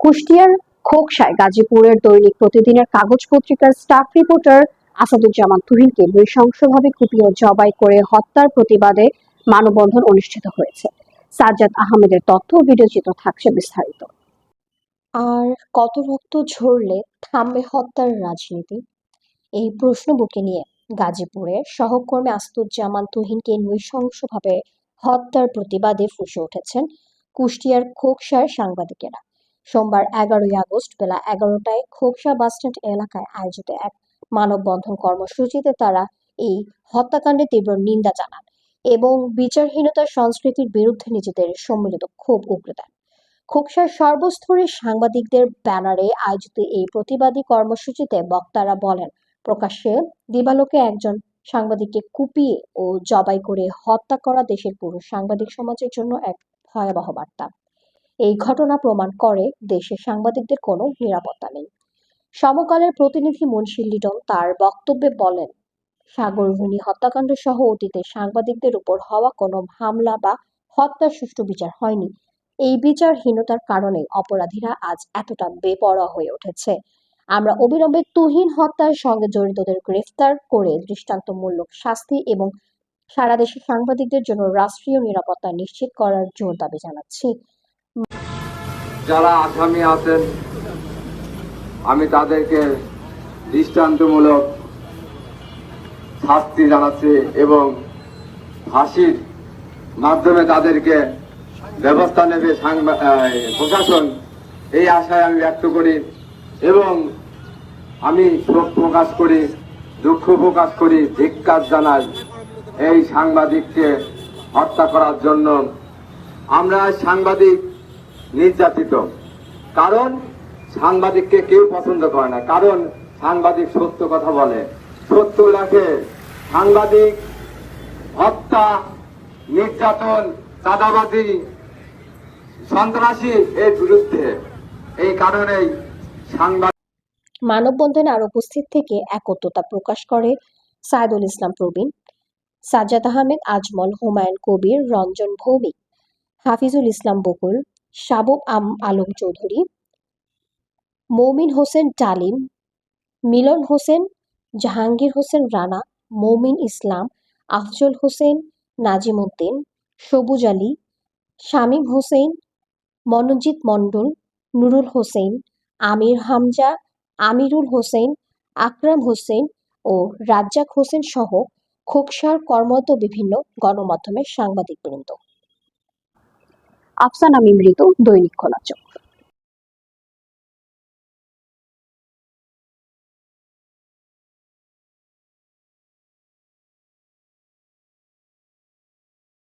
কুষ্টিয়ার খোকসায় গাজীপুরের দৈনিক প্রতিদিনের কাগজ পত্রিকার স্টাফ রিপোর্টার আসাদুজ্জামান তুহিনকে নৃশংসভাবে কুপিয়ে জবাই করে হত্যার প্রতিবাদে মানববন্ধন অনুষ্ঠিত হয়েছে। সাজ্জাদ আহমেদের তথ্য চিত্র থাকছে বিস্তারিত। আর কত রক্ত ঝরলে থামবে হত্যার রাজনীতি? এই প্রশ্ন বুকে নিয়ে গাজীপুরে সহকর্মী আস্তুজ্জামান তুহিনকে নৃশংসভাবে হত্যার প্রতিবাদে ফুসে উঠেছেন কুষ্টিয়ার খোকসার সাংবাদিকেরা। সোমবার এগারোই আগস্ট বেলা এগারোটায় খোকসা বাসস্ট্যান্ড এলাকায় আয়োজিত এক মানববন্ধন কর্মসূচিতে তারা এই হত্যাকাণ্ডে তীব্র নিন্দা জানান এবং বিচারহীনতার সংস্কৃতির বিরুদ্ধে নিজেদের সম্মিলিত ক্ষোভ উগরে দেন। খোকসার সর্বস্তরের সাংবাদিকদের ব্যানারে আয়োজিত এই প্রতিবাদী কর্মসূচিতে বক্তারা বলেন, প্রকাশ্যে দিবালোকে একজন সাংবাদিককে কুপিয়ে ও জবাই করে হত্যা করা দেশের পুরুষ সাংবাদিক সমাজের জন্য এক ভয়াবহ বার্তা। এই ঘটনা প্রমাণ করে দেশের সাংবাদিকদের কোনো নিরাপত্তা নেই। সমকালের প্রতিনিধি মুন্সি লিটন তার বক্তব্যে বলেন সাগররুনি হত্যাকাণ্ড সহ অতীতে সাংবাদিকদের উপর হওয়া কোনো হামলা বা হত্যার সুষ্ঠু বিচার হয়নি। এই বিচারহীনতার কারণে অপরাধীরা আজ এতটা বেপরোয়া হয়ে উঠেছে। আমরা অবিলম্বে তুহিন হত্যার সঙ্গে জড়িতদের গ্রেফতার করে দৃষ্টান্তমূলক শাস্তি এবং সারা দেশের সাংবাদিকদের জন্য রাষ্ট্রীয় নিরাপত্তা নিশ্চিত করার জোর দাবি জানাচ্ছি। যারা আসামি আছেন, আমি তাদেরকে দৃষ্টান্তমূলক শাস্তি জানাচ্ছি এবং ফাঁসির মাধ্যমে তাদেরকে ব্যবস্থা নেবে প্রশাসন। এই আশায় আমি ব্যক্ত করি এবং আমি শোক প্রকাশ করি, দুঃখ প্রকাশ করি, ধিক্কার জানাই এই সাংবাদিককে হত্যা করার জন্য। আমরা সাংবাদিক নির্যাতিত। কারণ, সাংবাদিককে কেউ পছন্দ করে না। কারণ, সাংবাদিক সত্য কথা বলে। সত্য লেখে সাংবাদিক হত্যা, নির্যাতন, চাঁদাবাজি, সন্ত্রাসী এর বিরুদ্ধে। এই কারণেই সাংবাদিক মানববন্ধনে আর উপস্থিত থেকে একত্রতা প্রকাশ করে সাইদুল ইসলাম প্রবীণ, সাজ্জাদ আহমেদ, আজমল, হুমায়ুন কবির, রঞ্জন ভৌমিক, হাফিজুল ইসলাম বকুল আম আলম চৌধুরী, মৌমিন হোসেন ডালিম, মিলন হোসেন, জাহাঙ্গীর হোসেন রানা, মৌমিন ইসলাম, আফজল হোসেন নাজিম উদ্দিন সবুজ আলী, শামীম হোসেন, মনোজিৎ মণ্ডল, নুরুল হোসেন, আমির হামজা, আমিরুল হোসেন, আকরাম হোসেন ও রাজ্জাক হোসেন সহ খোকসার কর্মরত বিভিন্ন গণমাধ্যমের সাংবাদিকবৃন্দ। আফসানা মিমৃত দৈনিক খোলাচক